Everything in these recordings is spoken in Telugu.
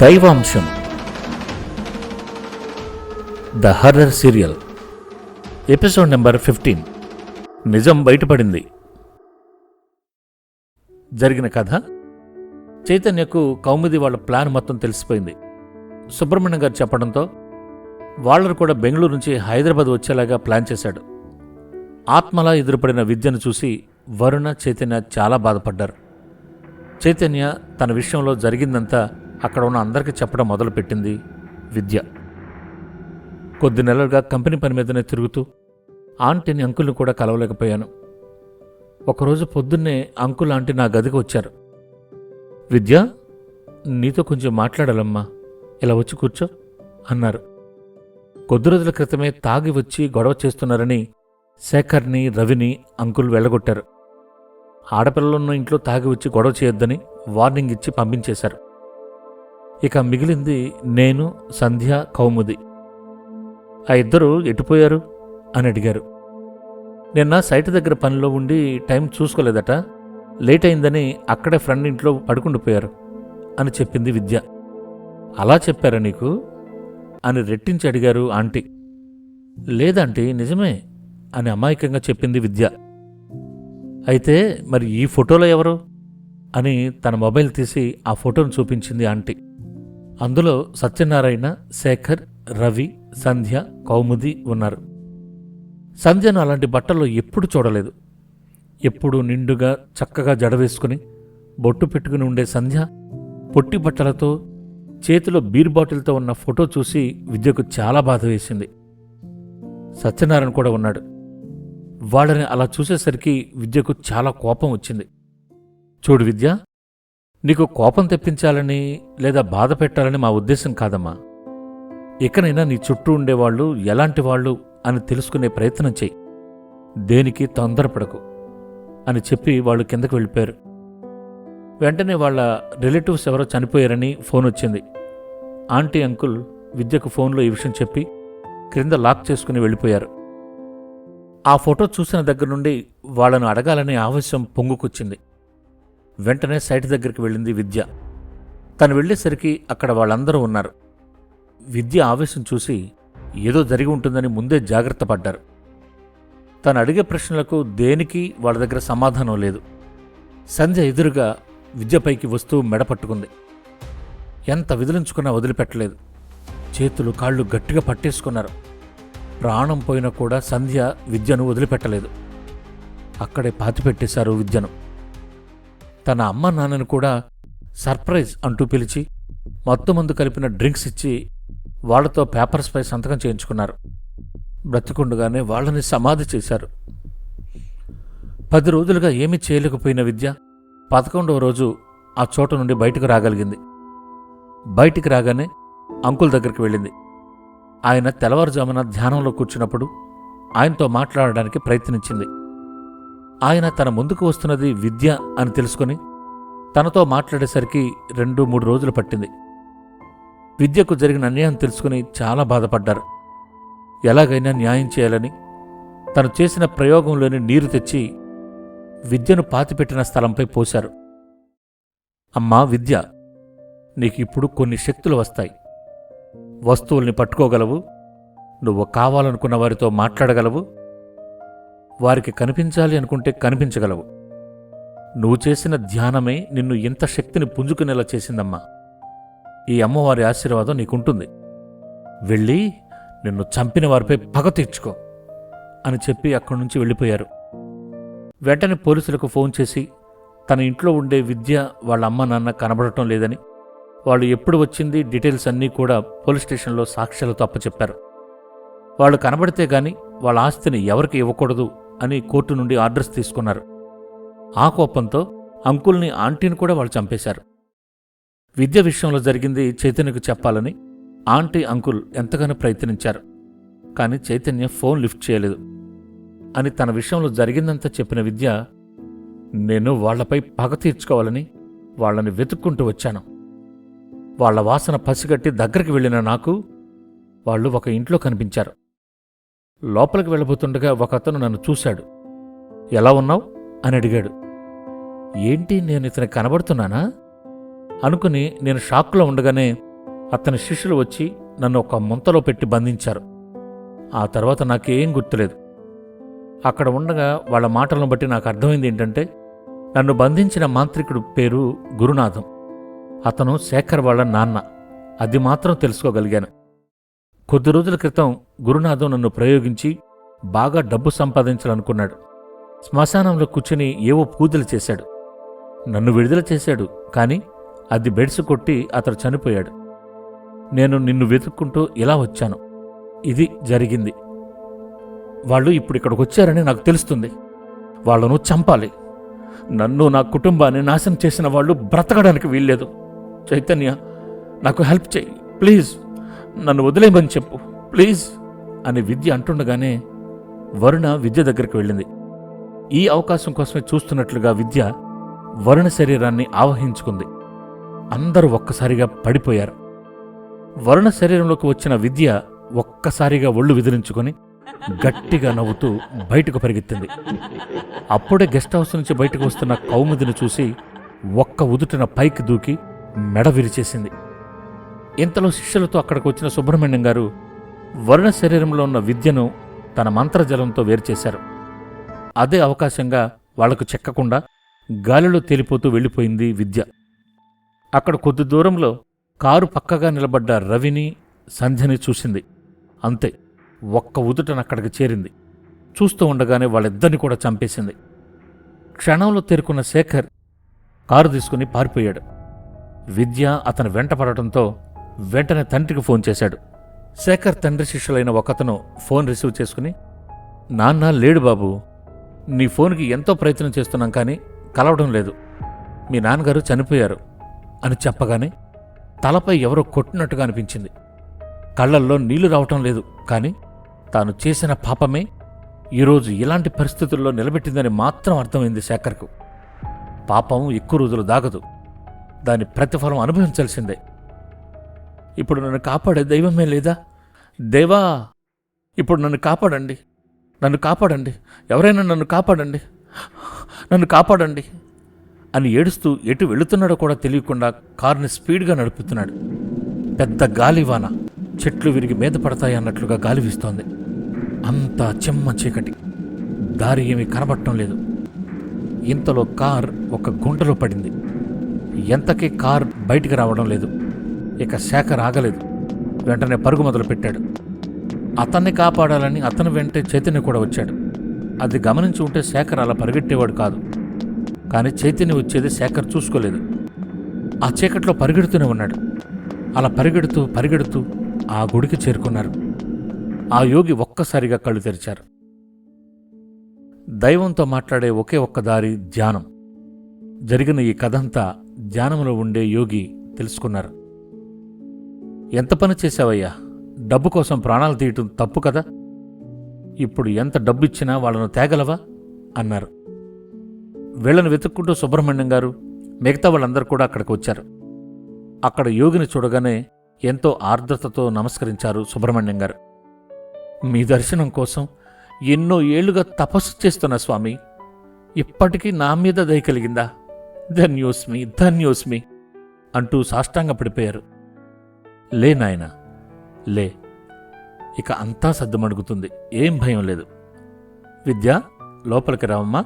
దైవాంశం. The horror serial. Episode number fifteen. నిజం బయటపడింది. జరిగిన కథ? చైతన్యకు కౌముది వాళ్ళ ప్లాన్ మొత్తం తెలిసిపోయింది. సుబ్రహ్మణ్యం గారు చెప్పడంతో వాళ్ళరు కూడా బెంగళూరు నుంచి హైదరాబాద్ వచ్చేలాగా ప్లాన్ చేశాడు. ఆత్మలా ఎదురుపడిన విద్యను చూసి వరుణ చైతన్య చాలా బాధపడ్డారు. చైతన్య తన విషయంలో జరిగిందంతా అక్కడ ఉన్న అందరికీ చెప్పడం మొదలుపెట్టింది విద్య. కొద్ది నెలలుగా కంపెనీ పని మీదనే తిరుగుతూ ఆంటీని అంకుల్ని కూడా కలవలేకపోయాను. ఒకరోజు పొద్దున్నే అంకుల్ ఆంటీ నా గదికి వచ్చారు. విద్య నీతో కొంచెం మాట్లాడాలమ్మా ఇలా వచ్చి కూర్చో అన్నారు. కొద్ది రోజుల క్రితమే తాగి వచ్చి గొడవ చేస్తున్నారని శేఖర్ని రవిని అంకుల్ వెళ్ళగొట్టారు. ఆడపిల్లలున్న ఇంట్లో తాగి వచ్చి గొడవ చేయొద్దని వార్నింగ్ ఇచ్చి పంపించేశారు. ఇక మిగిలింది నేను సంధ్య కౌముది. ఆ ఇద్దరు ఎటుపోయారు? అని అడిగారు. నిన్న సైట్ దగ్గర పనిలో ఉండి టైం చూసుకోలేదట. లేట్ అయిందని అక్కడే ఫ్రెండ్ ఇంట్లో పడుకుండిపోయారు అని చెప్పింది విద్య. అలా చెప్పారా నీకు? అని రెట్టించి అడిగారు ఆంటీ. లేదంటీ నిజమే అని అమాయకంగా చెప్పింది విద్య. అయితే మరి ఈ ఫోటోలో ఎవరు? అని తన మొబైల్ తీసి ఆ ఫోటోను చూపించింది ఆంటీ. అందులో సత్యనారాయణ శేఖర్ రవి సంధ్య కౌముది ఉన్నారు. సంధ్యను అలాంటి బట్టల్లో ఎప్పుడు చూడలేదు. ఎప్పుడు నిండుగా చక్కగా జడవేసుకుని బొట్టు పెట్టుకుని ఉండే సంధ్య పొట్టి బట్టలతో చేతిలో బీర్ బాటిల్తో ఉన్న ఫోటో చూసి విద్యకు చాలా బాధ వేసింది. సత్యనారాయణ కూడా ఉన్నాడు. వాళ్ళని అలా చూసేసరికి విద్యకు చాలా కోపం వచ్చింది. చూడు విద్య నీకు కోపం తెప్పించాలని లేదా బాధ పెట్టాలని మా ఉద్దేశం కాదమ్మా. ఇకనైనా నీ చుట్టూ ఉండేవాళ్ళు ఎలాంటి వాళ్ళు అని తెలుసుకునే ప్రయత్నం చెయ్యి దేనికి తొందరపడకు అని చెప్పి వాళ్ళు కిందకు వెళ్ళిపోయారు. వెంటనే వాళ్ళ రిలేటివ్స్ ఎవరో చనిపోయారని ఫోన్ వచ్చింది. ఆంటీ అంకుల్ విద్యకు ఫోన్లో ఈ విషయం చెప్పి క్రింద లాక్ చేసుకుని వెళ్ళిపోయారు. ఆ ఫోటో చూసిన దగ్గర నుండి వాళ్ళను అడగాలనే ఆవేశం పొంగుకొచ్చింది. వెంటనే సైట్ దగ్గరికి వెళ్ళింది విద్య. తను వెళ్ళేసరికి అక్కడ వాళ్ళందరూ ఉన్నారు. విద్య ఆవేశం చూసి ఏదో జరిగి ఉంటుందని ముందే జాగ్రత్త పడ్డారు. తను అడిగే ప్రశ్నలకు దేనికి వాళ్ళ దగ్గర సమాధానం లేదు. సంధ్య ఎదురుగా విద్యపైకి వస్తూ మెడ పట్టుకుంది. ఎంత విదిలించుకున్నా వదిలిపెట్టలేదు. చేతులు కాళ్ళు గట్టిగా పట్టేసుకున్నారు. ప్రాణం పోయినా కూడా సంధ్య విద్యను వదిలిపెట్టలేదు. అక్కడే పాతిపెట్టేశారు విద్యను. తన అమ్మ నాన్నను కూడా సర్ప్రైజ్ అంటూ పిలిచి మత్తు మందు కలిపిన డ్రింక్స్ ఇచ్చి వాళ్ళతో పేపర్స్పై సంతకం చేయించుకున్నారు. బ్రతికుండగానే వాళ్ళని సమాధి చేశారు. పది రోజులుగా ఏమీ చేయలేకపోయిన విద్య పదకొండవ రోజు ఆ చోట నుండి బయటకు రాగలిగింది. బయటికి రాగానే అంకుల్ దగ్గరికి వెళ్ళింది. ఆయన తెల్లవారుజామున ధ్యానంలో కూర్చున్నప్పుడు ఆయనతో మాట్లాడడానికి ప్రయత్నించింది. ఆయన తన ముందుకు వస్తున్నది విద్య అని తెలుసుకొని తనతో మాట్లాడేసరికి రెండు మూడు రోజులు పట్టింది. విద్యకు జరిగిన అన్యాయం తెలుసుకుని చాలా బాధపడ్డారు. ఎలాగైనా న్యాయం చేయాలని తను చేసిన ప్రయోగంలోని నీరు తెచ్చి విద్యను పాతిపెట్టిన స్థలంపై పోశారు. అమ్మా విద్య నీకిప్పుడు కొన్ని శక్తులు వస్తాయి. వస్తువుల్ని పట్టుకోగలవు నువ్వు కావాలనుకున్న వారితో మాట్లాడగలవు వారికి కనిపించాలి అనుకుంటే కనిపించగలవు. నువ్వు చేసిన ధ్యానమే నిన్ను ఇంత శక్తిని పుంజుకునేలా చేసిందమ్మా. ఈ అమ్మవారి ఆశీర్వాదం నీకుంటుంది. వెళ్ళి నిన్ను చంపిన వారిపై పగ తీర్చుకో అని చెప్పి అక్కడి నుంచి వెళ్ళిపోయారు. వెంటనే పోలీసులకు ఫోన్ చేసి తన ఇంట్లో ఉండే విద్య వాళ్ళ అమ్మ నాన్న కనబడటం లేదని వాళ్ళు ఎప్పుడు వచ్చింది డీటెయిల్స్ అన్నీ కూడా పోలీస్ స్టేషన్లో సాక్ష్యాలతో అప్పచెప్పారు. వాళ్ళు కనబడితే గాని వాళ్ళ ఆస్తిని ఎవరికి ఇవ్వకూడదు అని కోర్టు నుండి ఆర్డర్స్ తీసుకున్నారు. ఆ కోపంతో అంకుల్ని ఆంటీని కూడా వాళ్ళు చంపేశారు. విద్య విషయంలో జరిగింది చైతన్యకు చెప్పాలని ఆంటీ అంకుల్ ఎంతగానో ప్రయత్నించారు. కానీ చైతన్య ఫోన్ లిఫ్ట్ చేయలేదు. అని తన విషయంలో జరిగిందంతా చెప్పిన విద్య నేను వాళ్ళపై పగ తీర్చుకోవాలని వాళ్ళని వెతుక్కుంటూ వచ్చాను. వాళ్ళ వాసన పసిగట్టి దగ్గరికి వెళ్ళిన నాకు వాళ్ళు ఒక ఇంట్లో కనిపించారు. లోపలికి వెళ్ళబోతుండగా ఒక అతను నన్ను చూశాడు. ఎలా ఉన్నావు? అని అడిగాడు. ఏంటి నేను ఇతను కనబడుతున్నానా? అనుకుని నేను షాక్లో ఉండగానే అతని శిష్యులు వచ్చి నన్ను ఒక ముంతలో పెట్టి బంధించారు. ఆ తర్వాత నాకేం గుర్తులేదు. అక్కడ ఉండగా వాళ్ళ మాటలను బట్టి నాకు అర్థమైంది ఏంటంటే నన్ను బంధించిన మాంత్రికుడు పేరు గురునాథం. అతను శేఖర్ వాళ్ళ నాన్న. అది మాత్రం తెలుసుకోగలిగాను. కొద్ది రోజుల క్రితం గురునాథం నన్ను ప్రయోగించి బాగా డబ్బు సంపాదించాలనుకున్నాడు. శ్మశానంలో కూర్చుని ఏవో పూజలు చేశాడు. నన్ను విడుదల చేశాడు కాని అది బెడ్స్ కొట్టి అతడు చనిపోయాడు. నేను నిన్ను వెతుక్కుంటూ ఇలా వచ్చాను. ఇది జరిగింది. వాళ్ళు ఇప్పుడు ఇక్కడికి వచ్చారని నాకు తెలుస్తుంది. వాళ్ళను చంపాలి. నన్ను నా కుటుంబాన్ని నాశనం చేసిన వాళ్ళు బ్రతకడానికి వీల్లేదు. చైతన్య నాకు హెల్ప్ చేయి ప్లీజ్. నన్ను వదిలేయమని చెప్పు. ప్లీజ్ అని విద్య అంటుండగానే వరుణ విద్య దగ్గరికి వెళ్ళింది. ఈ అవకాశం కోసమే చూస్తున్నట్లుగా విద్య వరుణ శరీరాన్ని ఆవహించుకుంది. అందరూ ఒక్కసారిగా పడిపోయారు. వరుణ శరీరంలోకి వచ్చిన విద్య ఒక్కసారిగా ఒళ్ళు విదిలించుకొని గట్టిగా నవ్వుతూ బయటకు పరిగెత్తింది. అప్పుడే గెస్ట్ హౌస్ నుంచి బయటకు వస్తున్న కౌముదిని చూసి ఒక్క ఉదుటిన పైకి దూకి మెడ విరిచేసింది. ఇంతలో శిష్యులతో అక్కడికి వచ్చిన సుబ్రహ్మణ్యం గారు వరుణ శరీరంలో ఉన్న విద్యను తన మంత్రజలంతో వేరుచేశారు అదే అవకాశంగా వాళ్ళకు చెక్కకుండా గాలిలో తేలిపోతూ వెళ్ళిపోయింది విద్య. అక్కడ కొద్ది దూరంలో కారు పక్కగా నిలబడ్డ రవిని సంధ్యని చూసింది. అంతే ఒక్క ఉదుటన అక్కడికి చేరింది. చూస్తూ ఉండగానే వాళ్ళిద్దరిని కూడా చంపేసింది. క్షణంలో తేరుకున్న శేఖర్ కారు తీసుకుని పారిపోయాడు. విద్య అతను వెంటపడటంతో వెంటనే తండ్రికి ఫోన్ చేశాడు. శేఖర్ తండ్రి శిష్యులైన ఒకతను ఫోన్ రిసీవ్ చేసుకుని నాన్న లేడు బాబు. నీ ఫోన్కి ఎంతో ప్రయత్నం చేస్తున్నాం కానీ కలవడం లేదు. మీ నాన్నగారు చనిపోయారు అని చెప్పగానే తలపై ఎవరో కొట్టినట్టుగా అనిపించింది. కళ్ళల్లో నీళ్ళు రావటం లేదు కానీ తాను చేసిన పాపమే ఈరోజు ఇలాంటి పరిస్థితుల్లో నిలబెట్టిందని మాత్రం అర్థమైంది శేఖర్కు. పాపం ఎక్కువ రోజులు దాగదు. దాని ప్రతిఫలం అనుభవించాల్సిందే. ఇప్పుడు నన్ను కాపాడే దైవమే లేదా? దేవా ఇప్పుడు నన్ను కాపాడండి. నన్ను కాపాడండి. ఎవరైనా నన్ను కాపాడండి. నన్ను కాపాడండి. అని ఏడుస్తూ ఎటు వెళుతున్నాడో కూడా తెలియకుండా కారుని స్పీడ్గా నడుపుతున్నాడు. పెద్ద గాలివాన చెట్లు విరిగి మీద పడతాయి అన్నట్లుగా గాలి వీస్తోంది. అంతా చెమ్మ చీకటి. దారి ఏమీ కనబడటం లేదు. ఇంతలో కార్ ఒక గుంటలో పడింది. ఎంతకీ కార్ బయటికి రావడం లేదు. ఇక శేఖర్ ఆగలేదు వెంటనే పరుగు మొదలు పెట్టాడు అతన్ని కాపాడాలని అతను వెంటే చైతన్య కూడా వచ్చాడు. అది గమనించి ఉంటే శేఖర్ అలా పరిగెట్టేవాడు కాదు. కానీ చైతన్య వచ్చేది శేఖర్ చూసుకోలేదు. ఆ చీకట్లో పరిగెడుతూనే ఉన్నాడు. అలా పరిగెడుతూ పరిగెడుతూ ఆ గుడికి చేరుకున్నారు. ఆ యోగి ఒక్కసారిగా కళ్ళు తెరిచారు. దైవంతో మాట్లాడే ఒకే ఒక్క దారి ధ్యానం. జరిగిన ఈ కథంతా ధ్యానంలో ఉండే యోగి తెలుసుకున్నారు. ఎంత పని చేశావయ్యా? డబ్బు కోసం ప్రాణాలు తీయటం తప్పు కదా? ఇప్పుడు ఎంత డబ్బు ఇచ్చినా వాళ్ళను తేగలవా? అన్నారు. వీళ్ళను వెతుక్కుంటూ సుబ్రహ్మణ్యం గారు మిగతా వాళ్ళందరూ కూడా అక్కడికి వచ్చారు. అక్కడ యోగిని చూడగానే ఎంతో ఆర్ద్రతతో నమస్కరించారు సుబ్రహ్మణ్యం గారు. మీ దర్శనం కోసం ఎన్నో ఏళ్ళుగా తపస్సు చేస్తున్న స్వామి ఇప్పటికీ నా మీద దయ కలిగిందా? ధన్యోస్మి ధన్యోస్మి అంటూ సాష్టాంగ పడిపోయారు లే నాయన లే. ఇక అంతా సద్దుమడుగుతుంది ఏం భయం లేదు. విద్య లోపలికి రావమ్మా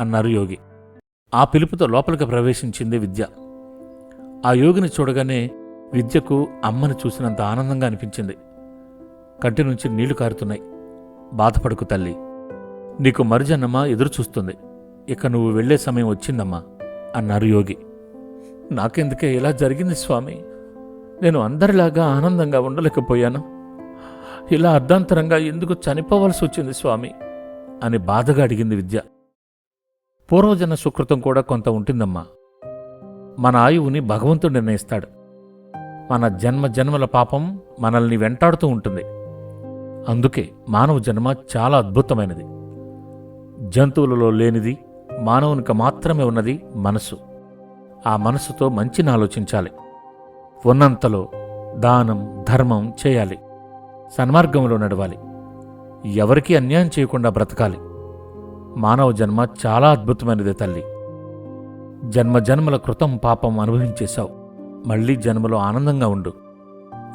అన్నారు యోగి. ఆ పిలుపుతో లోపలికి ప్రవేశించింది విద్య. ఆ యోగిని చూడగానే విద్యకు అమ్మని చూసినంత ఆనందంగా అనిపించింది. కంటి నుంచి నీళ్ళు కారుతున్నాయి. బాధపడుకు తల్లి. నీకు మరుజన్నమ్మ ఎదురు చూస్తుంది. ఇక నువ్వు వెళ్ళే సమయం వచ్చిందమ్మా అన్నారు యోగి. నాకెందుకే ఇలా జరిగింది స్వామి? నేను అందరిలాగా ఆనందంగా ఉండలేకపోయాను. ఇలా అర్ధాంతరంగా ఎందుకు చనిపోవలసి వచ్చింది స్వామి? అని బాధగా అడిగింది విద్య. పూర్వజన సుకృతం కూడా కొంత ఉంటుందమ్మా. మన ఆయువుని భగవంతుడు నిర్ణయిస్తాడు. మన జన్మ జన్మల పాపం మనల్ని వెంటాడుతూ ఉంటుంది. అందుకే మానవ జన్మ చాలా అద్భుతమైనది. జంతువులలో లేనిది మానవునికి మాత్రమే ఉన్నది మనసు. ఆ మనసుతో మంచిని ఆలోచించాలి. ఉన్నంతలో దానం ధర్మం చేయాలి. సన్మార్గంలో నడవాలి. ఎవరికీ అన్యాయం చేయకుండా బ్రతకాలి. మానవ జన్మ చాలా అద్భుతమైనది తల్లి. జన్మ జన్మల కృతం పాపం అనుభవించేశావు. మళ్ళీ జన్మలో ఆనందంగా ఉండు.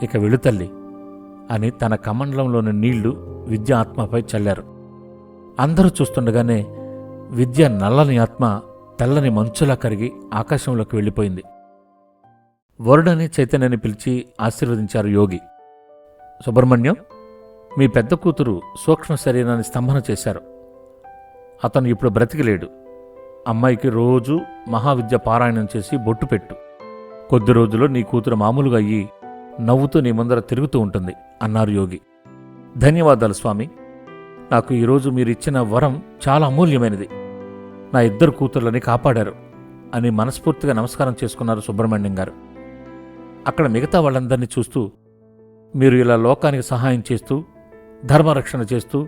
ఇక వెళ్ళు తల్లి అని తన కమండలంలోని నీళ్ళు విద్య ఆత్మపై చల్లారు. అందరూ చూస్తుండగానే విద్య నల్లని ఆత్మ తెల్లని మంచులా కరిగి ఆకాశంలోకి వెళ్ళిపోయింది. వరుడని చైతన్యని పిలిచి ఆశీర్వదించారు యోగి. సుబ్రహ్మణ్యం మీ పెద్ద కూతురు సూక్ష్మ శరీరాన్ని స్తంభన చేశారు. అతను ఇప్పుడు బ్రతికిలేడు. అమ్మాయికి రోజు మహావిద్య పారాయణం చేసి బొట్టు పెట్టు. కొద్ది రోజుల్లో నీ కూతురు మామూలుగా అయ్యి నవ్వుతూ నీ ముందర తిరుగుతూ ఉంటుంది అన్నారు యోగి. ధన్యవాదాలు స్వామి. నాకు ఈరోజు మీరిచ్చిన వరం చాలా అమూల్యమైనది. నా ఇద్దరు కూతుర్లని కాపాడారు అని మనస్ఫూర్తిగా నమస్కారం చేసుకున్నారు సుబ్రహ్మణ్యం గారు. అక్కడ మిగతా వాళ్ళందరినీ చూస్తూ మీరు ఇలా లోకానికి సహాయం చేస్తూ ధర్మరక్షణ చేస్తూ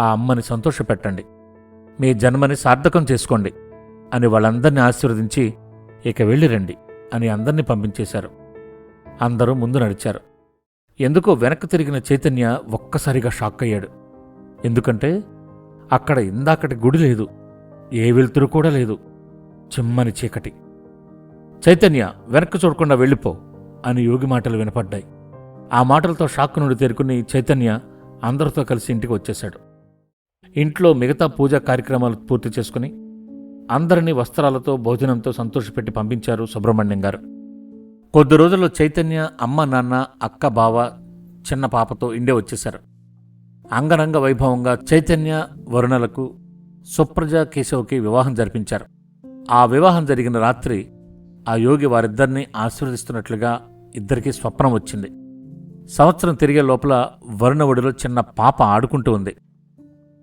ఆ అమ్మని సంతోషపెట్టండి. మీ జన్మని సార్థకం చేసుకోండి అని వాళ్ళందరినీ ఆశీర్వదించి ఇక వెళ్ళిరండి అని అందరినీ పంపించేశారు. అందరూ ముందు నడిచారు. ఎందుకో వెనక్కి తిరిగిన చైతన్య ఒక్కసారిగా షాక్ అయ్యాడు ఎందుకంటే అక్కడ ఇందాకటి గుడి లేదు ఏ వెలుతురు కూడా లేదు చిమ్మని చీకటి. చైతన్య వెనక్కి చూడకుండా వెళ్ళిపో అని యోగి మాటలు వినపడ్డాయి. ఆ మాటలతో షాక్ నుండి తేరుకుని చైతన్య అందరితో కలిసి ఇంటికి వచ్చేశాడు. ఇంట్లో మిగతా పూజా కార్యక్రమాలు పూర్తి చేసుకుని అందరినీ వస్త్రాలతో భోజనంతో సంతోషపెట్టి పంపించారు సుబ్రహ్మణ్యం గారు. కొద్ది రోజుల్లో చైతన్య అమ్మ నాన్న అక్క బావ చిన్న పాపతో ఇండే వచ్చేశారు. అంగరంగ వైభవంగా చైతన్య వరుణలకు సుప్రజ కేశవ్కి వివాహం జరిపించారు. ఆ వివాహం జరిగిన రాత్రి ఆ యోగి వారిద్దరినీ ఆశీర్వదిస్తున్నట్లుగా ఇద్దరికీ స్వప్నం వచ్చింది. సంవత్సరం తిరిగే లోపల వరుణవుడిలో చిన్న పాప ఆడుకుంటూ ఉంది.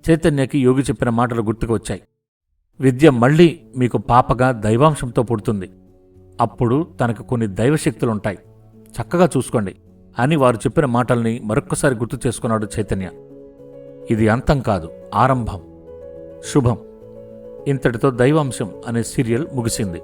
చైతన్యకి యోగి చెప్పిన మాటలు గుర్తుకు వచ్చాయి. విద్య మళ్ళీ మీకు పాపగా దైవాంశంతో పుడుతుంది. అప్పుడు తనకు కొన్ని దైవశక్తులుంటాయి. చక్కగా చూసుకోండి అని వారు చెప్పిన మాటల్ని మరొక్కసారి గుర్తు చేసుకున్నాడు చైతన్య. ఇది అంతం కాదు ఆరంభం. శుభం. ఇంతటితో దైవాంశం అనే సీరియల్ ముగిసింది.